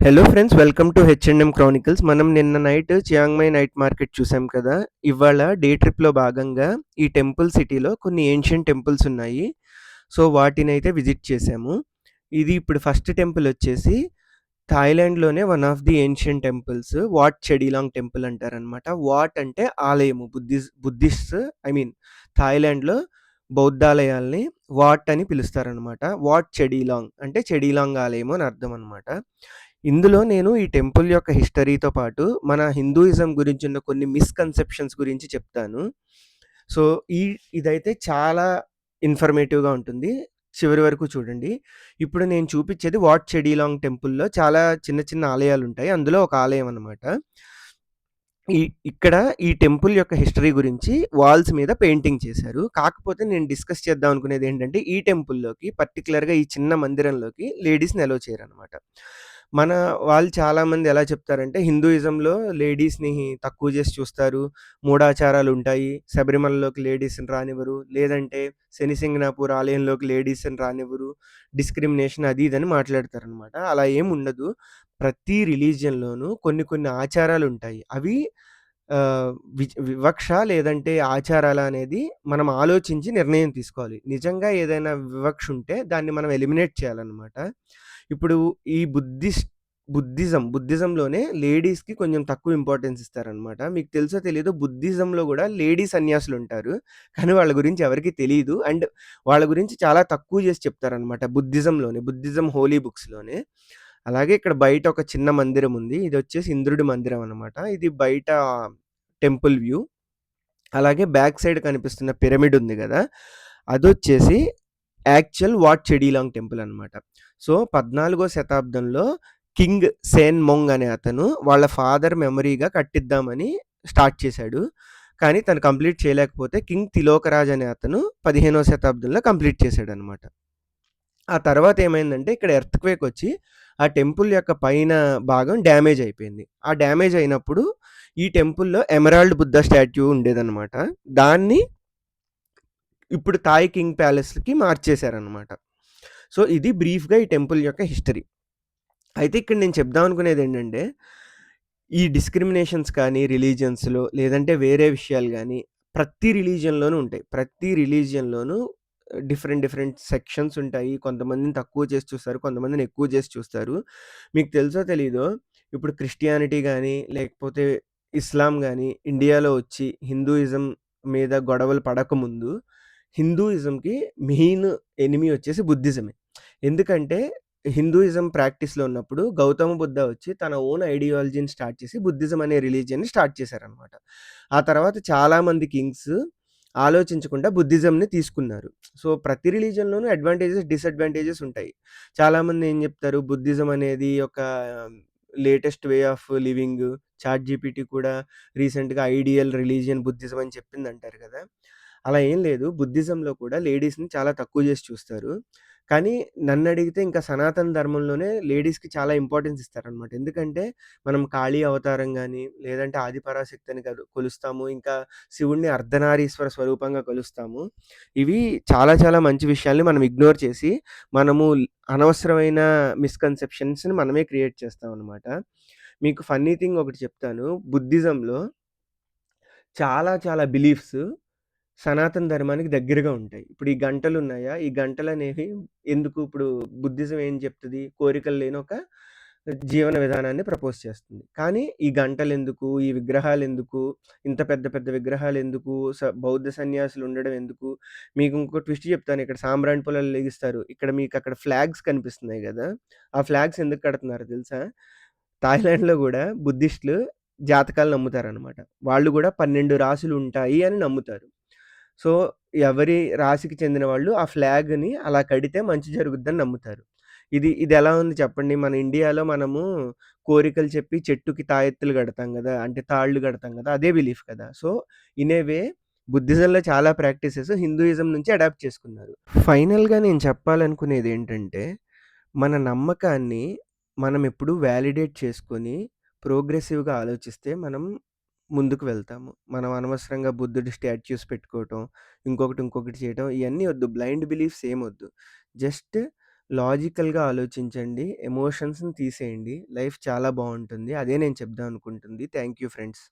Hello friends welcome to H and M chronicles మనం నిన్న night చియాంగ్మై night market చూసాం కదా. ఇవాళ డే ట్రిప్లో భాగంగా ఈ టెంపుల్ సిటీలో కొన్ని ఏన్షియంట్ టెంపుల్స్ ఉన్నాయి. సో వాటిని అయితే విజిట్ చేసాము. ఇది ఇప్పుడు ఫస్ట్ టెంపుల్ వచ్చేసి థాయిలాండ్లోనే one of the ancient temples Wat Chedi Luang temple అంటారనమాట వాట్ అంటే ఆలయము బుద్ధిస్ బుద్ధిస్ట్ ఐ మీన్ థాయిలాండ్లో బౌద్ధాలయాల్ని వాట్ అని పిలుస్తారనమాట వాట్ చెడీలాంగ్ అంటే చెడీలాంగ్ ఆలయము అని అర్థం అనమాట ఇందులో నేను ఈ టెంపుల్ యొక్క హిస్టరీతో పాటు మన హిందూయిజం గురించి ఉన్న కొన్ని మిస్కన్సెప్షన్స్ గురించి చెప్తాను. సో ఈ ఇదైతే చాలా ఇన్ఫర్మేటివ్గా ఉంటుంది. చివరి వరకు చూడండి. ఇప్పుడు నేను చూపించేది వాట్ చెడీలాంగ్ టెంపుల్లో చాలా చిన్న చిన్న ఆలయాలు ఉంటాయి. అందులో ఒక ఆలయం అనమాట ఈ ఇక్కడ ఈ టెంపుల్ యొక్క హిస్టరీ గురించి వాల్స్ మీద పెయింటింగ్ చేశారు. కాకపోతే నేను డిస్కస్ చేద్దాం అనుకునేది ఏంటంటే ఈ టెంపుల్లోకి పర్టికులర్గా ఈ చిన్న మందిరంలోకి లేడీస్ని ఎలో చేయరు అనమాట మన వాళ్ళు చాలామంది ఎలా చెప్తారంటే హిందూయిజంలో లేడీస్ని తక్కువ చేసి చూస్తారు. మూఢాచారాలు ఉంటాయి శబరిమలలోకి లేడీస్ని రానివ్వరు. లేదంటే శనిసింగనాపూర్ ఆలయంలోకి లేడీస్ని రానివ్వరు. డిస్క్రిమినేషన్ అది ఇదని మాట్లాడతారనమాట అలా ఏం ఉండదు. ప్రతి రిలీజియన్లోనూ కొన్ని కొన్ని ఆచారాలు ఉంటాయి అవి వివక్ష లేదంటే ఆచారాలు అనేది మనం ఆలోచించి నిర్ణయం తీసుకోవాలి. నిజంగా ఏదైనా వివక్ష ఉంటే దాన్ని మనం ఎలిమినేట్ చేయాలన్నమాట. ఇప్పుడు ఈ బుద్ధిస్ట్ బుద్ధిజం బుద్ధిజంలోనే లేడీస్కి కొంచెం తక్కువ ఇంపార్టెన్స్ ఇస్తారనమాట. మీకు తెలుసో తెలియదు బుద్ధిజంలో కూడా లేడీ సన్యాసులు ఉంటారు కానీ వాళ్ళ గురించి ఎవరికి తెలియదు అండ్ వాళ్ళ గురించి చాలా తక్కువ చేసి చెప్తారనమాట బుద్ధిజంలోనే బుద్ధిజం హోలీ బుక్స్లోనే. అలాగే ఇక్కడ బయట ఒక చిన్న మందిరం ఉంది. ఇది వచ్చేసి ఇంద్రుడి మందిరం అనమాట. ఇది బయట టెంపుల్ వ్యూ. అలాగే బ్యాక్ సైడ్ కనిపిస్తున్న పిరమిడ్ ఉంది కదా. అదొచ్చేసి actual Wat Chedi Luang temple అనమాట సో పద్నాలుగో శతాబ్దంలో కింగ్ సేన్ మొంగ్ అనే అతను వాళ్ళ ఫాదర్ మెమరీగా కట్టిద్దామని స్టార్ట్ చేశాడు. కానీ తను కంప్లీట్ చేయలేకపోతే కింగ్ తిలోకరాజ్ అనే అతను పదిహేనో శతాబ్దంలో కంప్లీట్ చేశాడు అనమాట ఆ తర్వాత ఏమైందంటే ఇక్కడ ఎర్త్ క్వేక్ వచ్చి ఆ టెంపుల్ యొక్క పైన భాగం డ్యామేజ్ అయిపోయింది. ఆ డ్యామేజ్ అయినప్పుడు ఈ టెంపుల్లో ఎమరాల్డ్ బుద్ధ స్టాట్యూ ఉండేదన్నమాట. దాన్ని ఇప్పుడు థాయ్ కింగ్ ప్యాలెస్కి మార్చేశారనమాట సో ఇది బ్రీఫ్గా ఈ టెంపుల్ యొక్క హిస్టరీ. అయితే ఇక్కడ నేను చెప్దాం అనుకునేది ఏంటంటే ఈ డిస్క్రిమినేషన్స్ కానీ రిలీజియన్స్లో లేదంటే వేరే విషయాలు కానీ ప్రతి రిలీజియన్లోనూ ఉంటాయి. ప్రతి రిలీజియన్లోనూ డిఫరెంట్ డిఫరెంట్ సెక్షన్స్ ఉంటాయి. కొంతమందిని తక్కువ చేసి చూస్తారు కొంతమందిని ఎక్కువ చేసి చూస్తారు. మీకు తెలుసో తెలీదో ఇప్పుడు క్రిస్టియానిటీ కానీ లేకపోతే ఇస్లాం కానీ ఇండియాలో వచ్చి హిందూయిజం మీద గొడవలు పడకముందు హిందూయిజంకి మెయిన్ ఎనిమి వచ్చేసి బుద్ధిజమే. ఎందుకంటే హిందూయిజం ప్రాక్టీస్లో ఉన్నప్పుడు గౌతమ బుద్ధ వచ్చి తన ఓన్ ఐడియాలజీని స్టార్ట్ చేసి బుద్ధిజం అనే రిలీజియన్ని స్టార్ట్ చేశారనమాట ఆ తర్వాత చాలామంది కింగ్స్ ఆలోచించకుండా బుద్ధిజంని తీసుకున్నారు. సో ప్రతి రిలీజన్లోనూ అడ్వాంటేజెస్ డిసడ్వాంటేజెస్ ఉంటాయి. చాలామంది ఏం చెప్తారు? బుద్ధిజం అనేది ఒక latest way of living. Chat GPT కూడా రీసెంట్గా ఐడియల్ రిలీజియన్ బుద్ధిజం అని చెప్పింది అంటారు కదా! అలా ఏం లేదు. బుద్ధిజంలో కూడా లేడీస్ని చాలా తక్కువ చేసి చూస్తారు. కానీ నన్ను అడిగితే ఇంకా సనాతన ధర్మంలోనే లేడీస్కి చాలా ఇంపార్టెన్స్ ఇస్తారనమాట ఎందుకంటే మనం కాళీ అవతారం కానీ లేదంటే ఆదిపరాశక్తిని కొలుస్తాము. ఇంకా శివుణ్ణి అర్ధనారీశ్వర స్వరూపంగా కొలుస్తాము. ఇవి చాలా చాలా మంచి విషయాల్ని మనం ఇగ్నోర్ చేసి మనము అనవసరమైన మిస్కన్సెప్షన్స్ని మనమే క్రియేట్ చేస్తాం అనమాట మీకు ఫన్నీ థింగ్ ఒకటి చెప్తాను. బుద్ధిజంలో చాలా చాలా బిలీఫ్స్ సనాతన ధర్మానికి దగ్గరగా ఉంటాయి. ఇప్పుడు ఈ గంటలు ఉన్నాయా? ఈ గంటలనేవి ఎందుకు ఇప్పుడు బుద్ధిజం ఏం చెప్తది? కోరికలు లేని ఒక జీవన విధానాన్ని ప్రపోజ్ చేస్తుంది. కానీ ఈ గంటలెందుకు? ఈ విగ్రహాలెందుకు? ఇంత పెద్ద పెద్ద విగ్రహాలెందుకు? స బౌద్ధ సన్యాసులు ఉండడం ఎందుకు? మీకు ఇంకో ట్విస్ట్ చెప్తాను. ఇక్కడ సాంబ్రాణి పొలాలు లెగిస్తారు. ఇక్కడ మీకు అక్కడ ఫ్లాగ్స్ కనిపిస్తున్నాయి గదా! ఆ ఫ్లాగ్స్ ఎందుకు కడుతున్నారో తెలుసా? థాయిలాండ్‌లో గూడా బుద్ధిస్టులు జాతకాలు నమ్ముతారనమాట. వాళ్ళు గూడా 12 రాసులు ఉంటాయి అని నమ్ముతారు. సో, ఎవరి రాశికి చెందిన వాళ్ళు ఆ ఫ్లాగ్‌ని అలా కడితే మంచి జరుగుద్దని నమ్ముతారు. ఇది ఇది ఎలా ఉంది చెప్పండి? మన ఇండియాలో మనము కోరికలు చెప్పి చెట్టుకి తాయెత్తులు కడతాం కదా అంటే తాళ్ళు కడతాం కదా అదే బిలీఫ్ కదా! సో, ఇనేవే బుద్ధిజంలో చాలా ప్రాక్టీసెస్ హిందూయిజం నుంచి అడాప్ట్ చేసుకున్నారు. ఫైనల్‌గా నేను చెప్పాలనుకునేది ఏంటంటే, మన నమ్మకాన్ని మనం ఎప్పుడు వ్యాలిడేట్ చేసుకొని ప్రోగ్రెసివ్‌గా ఆలోచిస్తే మనం ముందుకు వెళ్తాము. మనం అనవసరంగా బుద్ధుడి స్టాచ్యూస్ పెట్టుకోవటం, ఇంకొకటి, ఇంకొకటి చేయటం ఇవన్నీ వద్దు. బ్లైండ్ బిలీఫ్స్ వద్దు జస్ట్ లాజికల్‌గా ఆలోచించండి. ఎమోషన్స్‌ని తీసేయండి. లైఫ్ చాలా బాగుంటుంది అదే నేను చెప్దాం అనుకుంటుంది. Thank you friends.